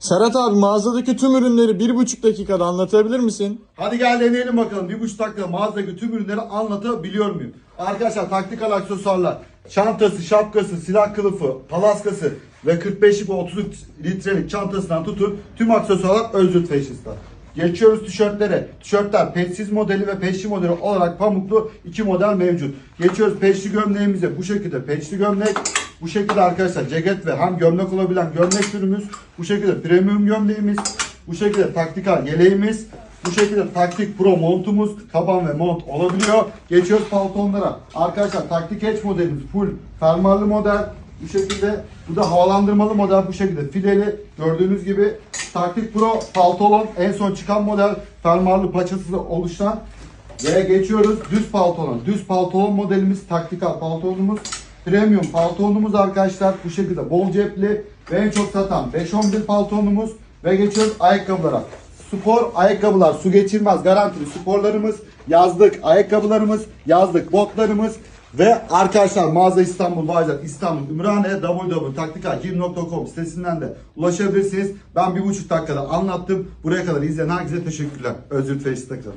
Serhat abi mağazadaki tüm ürünleri bir buçuk dakikada anlatabilir misin? Hadi gel deneyelim bakalım. Bir buçuk dakika mağazadaki tüm ürünleri anlatabiliyor muyum? Arkadaşlar taktikal aksesuarlar, çantası, şapkası, silah kılıfı, palaskası ve 45'lik ve 30 litrelik çantasından tutun tüm aksesuarlar Özgür Fashion'da. Geçiyoruz tişörtlere. Tişörtler peşsiz modeli ve peşli modeli olarak pamuklu iki model mevcut. Geçiyoruz peşli gömleğimize. Bu şekilde peşli gömlek. Bu şekilde arkadaşlar ceket ve hem gömlek olabilen gömlek türümüz. Bu şekilde premium gömleğimiz. Bu şekilde taktikal yeleğimiz. Bu şekilde taktik pro montumuz, taban ve mont olabiliyor. Geçiyoruz paltonlara. Arkadaşlar taktik edge modelimiz full fermuarlı model. Bu şekilde bu da havalandırmalı model bu şekilde fileli gördüğünüz gibi taktik pro paltolon en son çıkan model fermuarlı paçası oluşan ve geçiyoruz düz paltolon. Düz paltolon modelimiz taktikal paltonumuz. Premium paltonumuz arkadaşlar bu şekilde bol cepli ve en çok satan 5-11 paltonumuz ve geçiyoruz ayakkabılara. Spor ayakkabılar, su geçirmez garantili sporlarımız, yazlık ayakkabılarımız, yazlık botlarımız ve arkadaşlar mağaza İstanbul, Bağcılar, İstanbul, Ümraniye, www.taktikagym.com sitesinden de ulaşabilirsiniz. Ben bir buçuk dakikada anlattım. Buraya kadar izleyen herkese teşekkürler. Özür kalın.